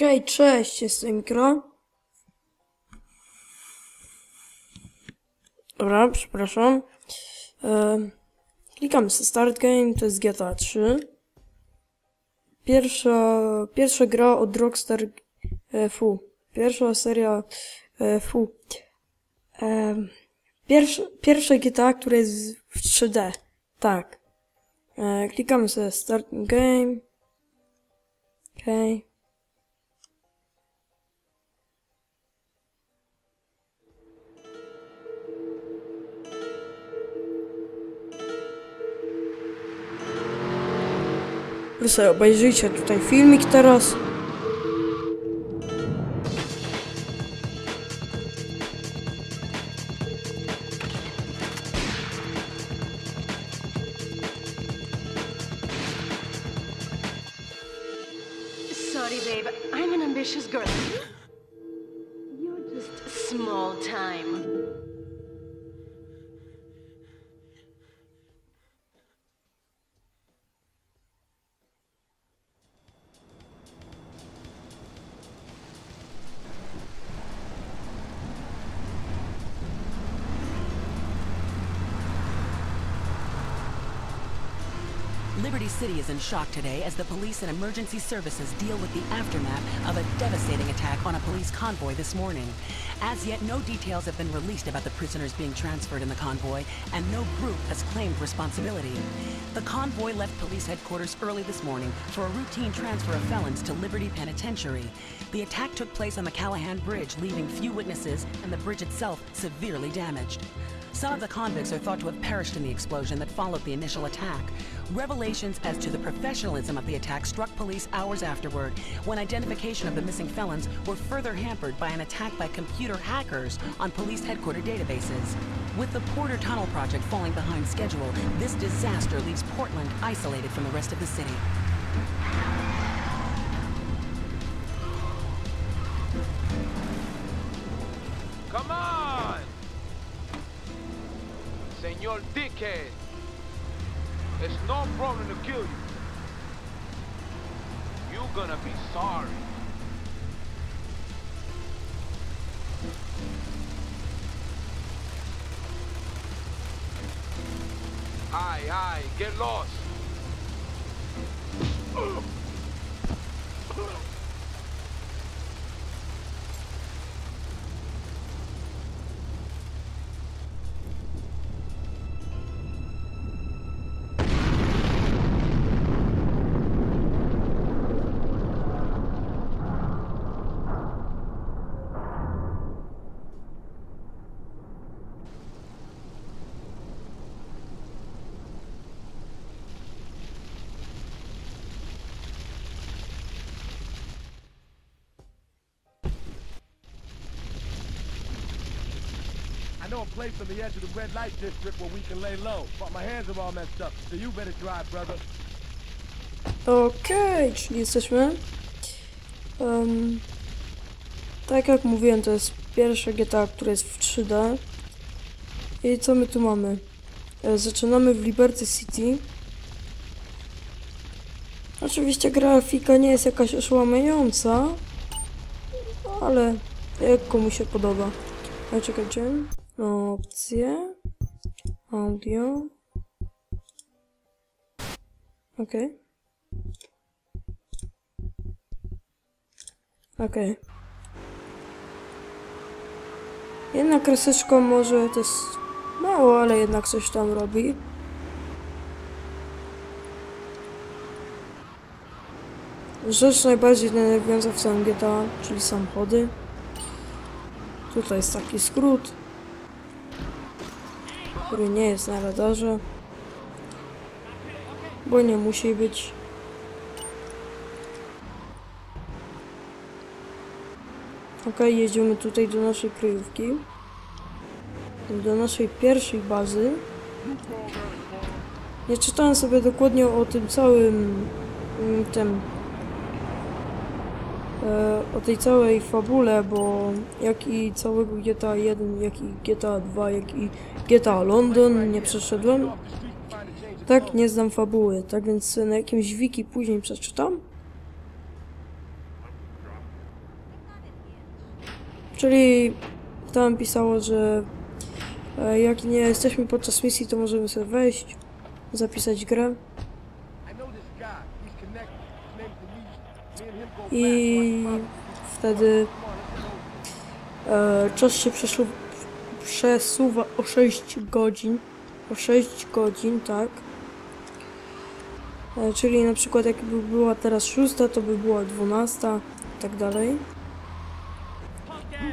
Okej, cześć, jestem Mikro. Dobra, przepraszam. E, klikam Start Game, to jest GTA 3. Pierwsza, pierwsza gra od Rockstar, e, fu, pierwsza seria, e, fu. E, pierwsze, pierwsze GTA, które jest w 3D, tak. E, klikamy sobie Start Game. Okej. Wy Лиса, байжича, тут фільмік Тарас. Sorry, babe. I'm an ambitious girl. Liberty City is in shock today as the police and emergency services deal with the aftermath of a devastating attack on a police convoy this morning. As yet, no details have been released about the prisoners being transferred in the convoy, and no group has claimed responsibility. The convoy left police headquarters early this morning for a routine transfer of felons to Liberty Penitentiary. The attack took place on the Callahan Bridge, leaving few witnesses and the bridge itself severely damaged. Some of the convicts are thought to have perished in the explosion that followed the initial attack. Revelations as to the professionalism of the attack struck police hours afterward, when identification of the missing felons were further hampered by an attack by computer hackers on police headquarters databases. With the Porter Tunnel project falling behind schedule, this disaster leaves Portland isolated from the rest of the city. Come on! Senor Dickhead! It's no problem to kill you. You're gonna be sorry. Aye, aye, get lost. Know a place on the edge of the red light district where we can lay low, but my hands are all messed up, so you better drive, brother. Okej, czyli jesteśmy. Em, tak jak mówiłem, to jest pierwsze GTA, które jest w 3D. I co my tu mamy? E, Zaczynamy w Liberty City. Oczywiście grafika nie jest jakaś oszałamiająca, ale jak komu się podoba. Ale czekajcie. Opcje. Audio. Okej. Okej. Jedna kreseczka może to jest mało, ale jednak coś tam robi. Rzecz najbardziej denerwująca w całym GTA, czyli samochody. Tutaj jest taki skrót, który nie jest na radarze, bo nie musi być. Okej, jedziemy tutaj do naszej kryjówki. Do naszej pierwszej bazy. Nie czytałem sobie dokładnie o tym całym mm, tym o tej całej fabule, bo jak i całego GTA 1, jak i GTA 2, jak i GTA London nie przeszedłem. Tak, nie znam fabuły, tak więc na jakimś wiki później przeczytam. Czyli tam pisało, że e, jak nie jesteśmy podczas misji, to możemy sobie wejść, zapisać grę I know this guy. He's connected. His name's Demetrius. Me and him go back. I wtedy e, czas się przesu przesuwa o 6 godzin. O 6 godzin, tak. E, czyli na przykład jakby była teraz 6, to by była 12 i tak dalej.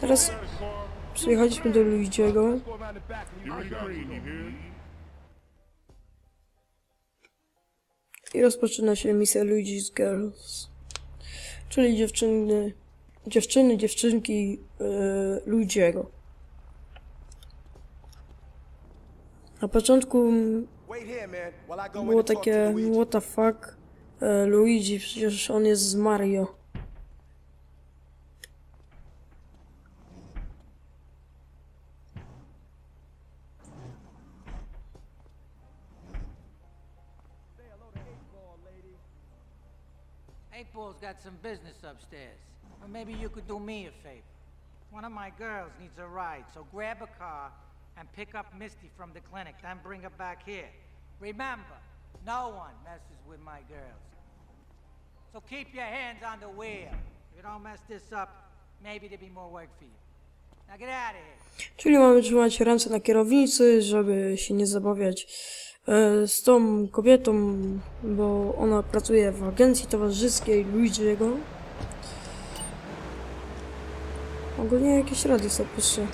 Teraz przyjechaliśmy do Luigiego. I rozpoczyna się misja Luigi's Girls. Czyli dziewczyny, dziewczyny, dziewczynki yy, Luigiego. Na początku było takie what the fuck e, Luigi, przecież on jest z Mario. Got some business upstairs. Or maybe you could do me a favor. One of my girls needs a ride, so grab a car and pick up Misty from the clinic, then bring her back here. Remember, no one messes with my girls. So keep your hands on the wheel. If you don't mess this up, maybe there'll be more work for you. Now get out of here. Czyli mamy trzymać ręce na kierownicy, żeby się nie zabawiać e, z tą kobietą, bo ona pracuje w agencji towarzyskiej Luigiego. Ogólnie jakieś radio sobie puszczę.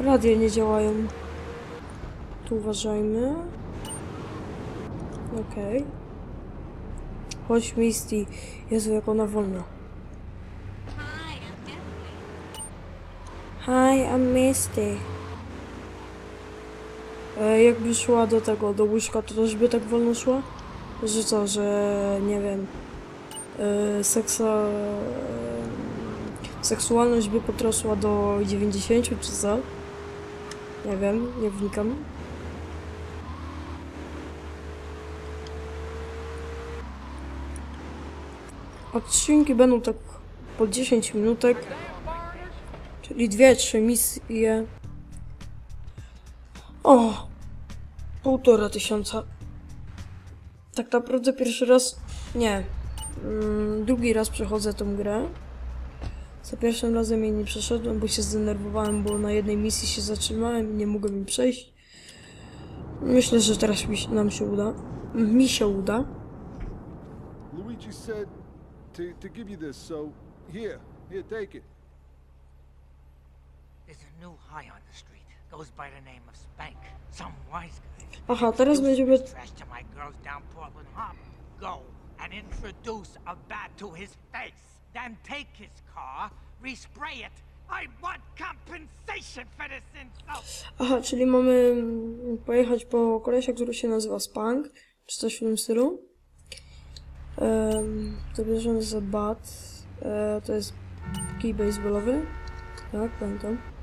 Radia nie działają. Tu uważajmy. Okej. Chodź Misty. Jezu, jak ona wolna. Hi, I'm Misty. E, jakby szła do tego, do łóżka, to też by tak wolno szła? Że co, że nie wiem. E, seksa... seksualność by potrosła do 90 czy co? Nie wiem, nie wnikam. Odcinki będą tak po 10 minutek, czyli 2-3 misje. O! Półtora tysiąca. Tak naprawdę pierwszy raz... Nie. Mm, drugi raz przechodzę tą grę. Za pierwszym razem jej nie przeszedłem, bo się zdenerwowałem, bo na jednej misji się zatrzymałem i nie mogłem jej przejść. Myślę, że teraz mi nam się uda. Mi się uda. Luigi said to, to give you this, so here, here, take it. There's a new high on the street. Goes by the name of Spank. Some wise guy. Aha, teraz będziemy... Go and introduce a bat to his face. Then take his car, respray it. I want compensation for this insult. Aha, czyli mamy mm, pojechać po kolesia, który się nazywa Spank, czy coś w tym stylu. Um, to bierzemy za bat. E, to jest kij baseballowy. Tak, pamiętam.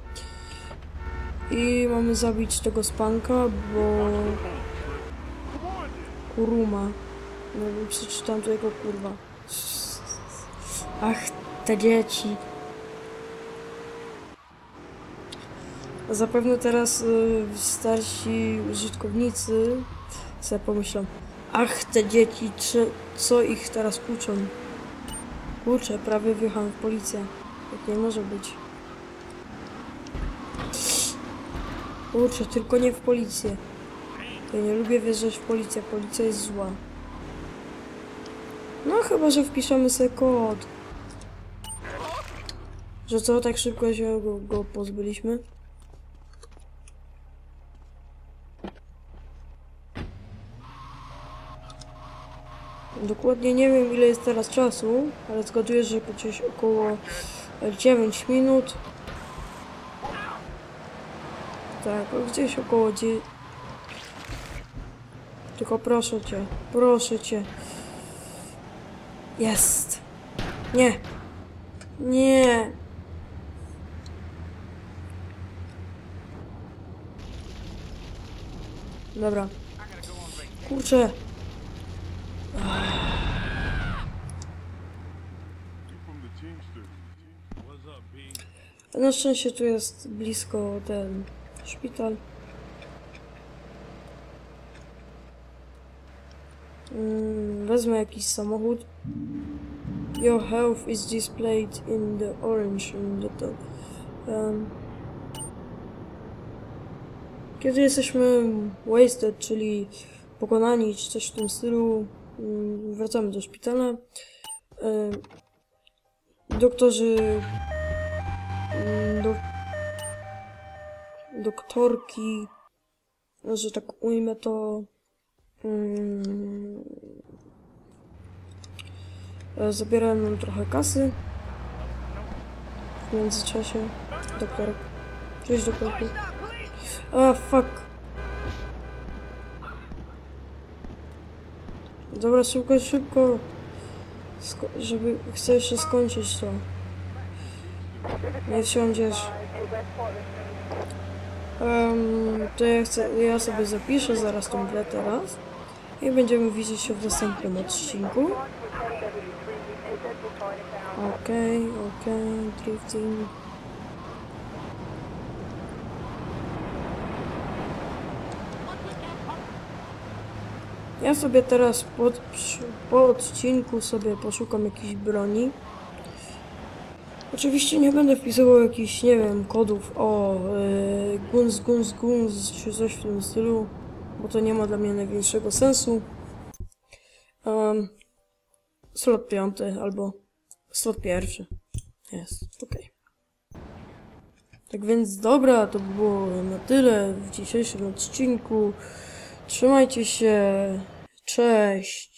I mamy zabić tego Spanka, bo... Kuruma. No, przeczytałem to jako kurwa. Ach, te dzieci. Zapewne teraz y, starsi użytkownicy sobie pomyślą Ach, te dzieci, czy, co ich teraz uczą? Kurczę, prawie wjechałem w policję. Tak nie może być. Kurczę, tylko nie w policję. Ja nie lubię wjeżdżać w policję, policja jest zła. No chyba, że wpiszemy sobie kod. Że co, tak szybko się go, go pozbyliśmy? Dokładnie nie wiem ile jest teraz czasu, ale zgaduję, że gdzieś około 9 minut. Tak, gdzieś około gdzie... Tylko proszę cię, proszę cię. Jest! Nie! Nie! Dobra. Kurczę! Na szczęście tu jest blisko ten szpital. Mm, wezmę jakiś samochód. Your health is displayed in the orange in the top. Um, kiedy jesteśmy wasted, czyli pokonani, czy coś w tym stylu, mm, wracamy do szpitala. Em, doktorzy mm, do, doktorki, że tak ujmę to, mm, zabierają nam trochę kasy. W międzyczasie doktorek. Cześć doktorku. A, fuck. Dobra, szybko, szybko. Sko żeby... Chcę jeszcze skończyć to. Nie wsiądziesz. Um, to ja chcę... Ja sobie zapiszę zaraz tą grę teraz. I będziemy widzieć się w następnym odcinku. Okej, okej, drifting. Ja sobie teraz pod, po odcinku sobie poszukam jakiejś broni. Oczywiście nie będę wpisywał jakichś, nie wiem, kodów o yy, guns, guns, guns, czy coś w tym stylu, bo to nie ma dla mnie największego sensu. Um, slot piąty albo slot pierwszy. Jest, okej. Tak więc dobra, to by było na tyle w dzisiejszym odcinku. Trzymajcie się. Cześć.